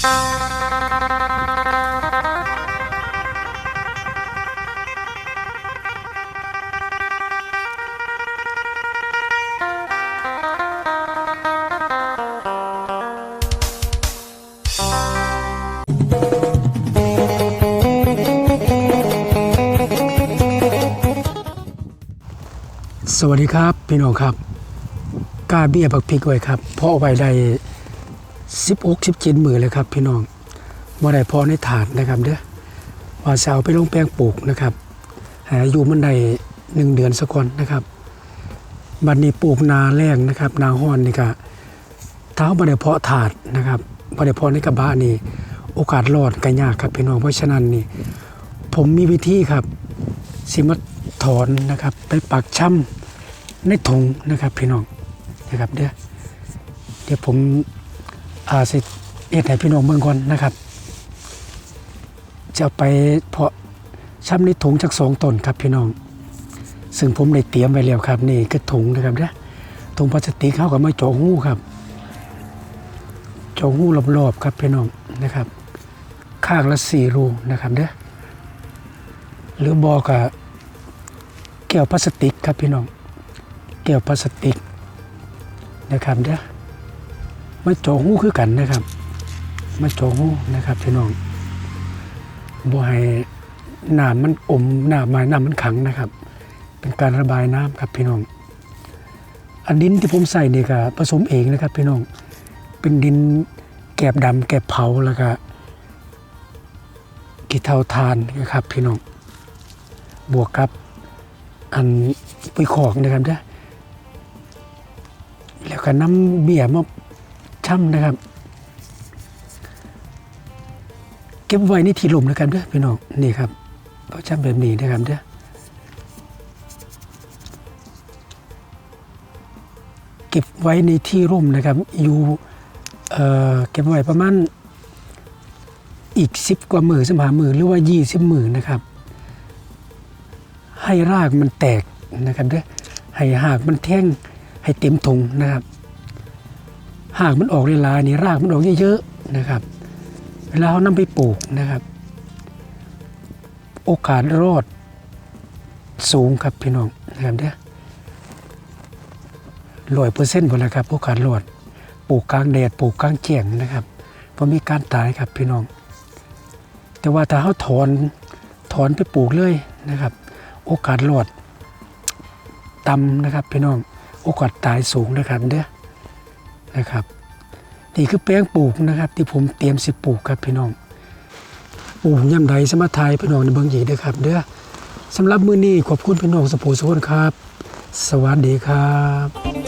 สวัสดีครับ พี่น้องครับกาเบี้ยบักพริกไว้ครับเพาะไว้ได้ สิบหกสิบเจ็ดมือเลยครับ พี่น้องว่ได้พาะในถาดนะครับเด้อว่าจะเอาไปลงแปลงปลูกนะครับหาอยู่มันได้หนึ่งเดือนสักคนนะครับบัดนี้ปลูกนาแรงนะครับนาห้อนนี่ก็เท้าบ่ได้เพาะถาดนะครับบ่ได้เพาะในกระบะนี่โอกาสรอดก็ยากครับพี่น้องเพราะฉะนั้นนี่ผมมีวิธีครับสิมาถอนนะครับ ไปปักช่ำในถุงนะครับพี่น้องนะครับเดี๋ยวเดี๋ยวผม อาสิเอ็ดให้พี่น้องเมืองก่อนนะครับ จะเอาไปเพาะช่ำในถุงจากสองต้นครับพี่น้อง ซึ่งผมได้เตรียมไว้แล้วครับ นี่คือถุงนะครับเด้อถุงพลาสติกเข้ากับมาเจาะหูครับเจาะหูรอบๆครับพี่น้องนะครับ ข้างละสี่รูนะครับเด้อหรือบอกับแก้วพลาสติกครับพี่น้อง แก้วพลาสติกนะครับเด้อ มาโจาะหูคือกันนะครับ มาโจาะหูนะครับพี่น้องบ่ให้น้ำมันอมน้ำมาน้ำมันขังนะครับ เป็นการระบายน้ำครับพี่น้อง อันดินที่ผมใส่เนี่ยก็ผสมเองนะครับพี่น้อง เป็นดินแกบดำแกบเผาแล้วก็กีเทาทานนะครับพี่น้อง บวกกับอันปุ๋ยขอกนะครับนะแล้วก็น้ำเบี้ยมา ช่ำนะครับ เก็บไว้ในที่ลมนะครับเด้อพี่น้องนี่ครับเอาช่ำแบบนี้นะครับเด้อเก็บไว้ในที่ร่มนะครับ อยู่เก็บไว้ประมาณอีกสิบกว่าหมื่นสิบห้ามื่นหรือว่ายี่สิบหมื่นนะครับ ให้รากมันแตกนะครับเด้อให้หากมันแท่งให้เต็มถุงนะครับ หากมันออกลายๆนี่รากมันออกเยอะๆนะครับ เวลาเรานำไปปลูกนะครับ โอกาสรอดสูงครับพี่น้องนะครับเด้อร้อยเปอร์เซ็นต์หมดแล้วครับโอกาสรอดปลูกกลางแดดปลูกกลางแจ้งนะครับเพราะมีการตายครับพี่น้อง แต่ว่าถ้าเขาถอนถอนไปปลูกเลยนะครับ โอกาสรอดต่ำนะครับพี่น้องโอกาสตายสูงนะครับเด้อ นะครับนี่คือแป้งปลูกนะครับ ที่ผมเตรียมสิปลูกครับพี่น้องปลูกย่ำใดสมาทายพี่น้องในเบืองหยีเด้อครับเด้อสำหรับมื้อนี้ขอบคุณพี่น้องสปูสุขนครับ สวัสดีครับ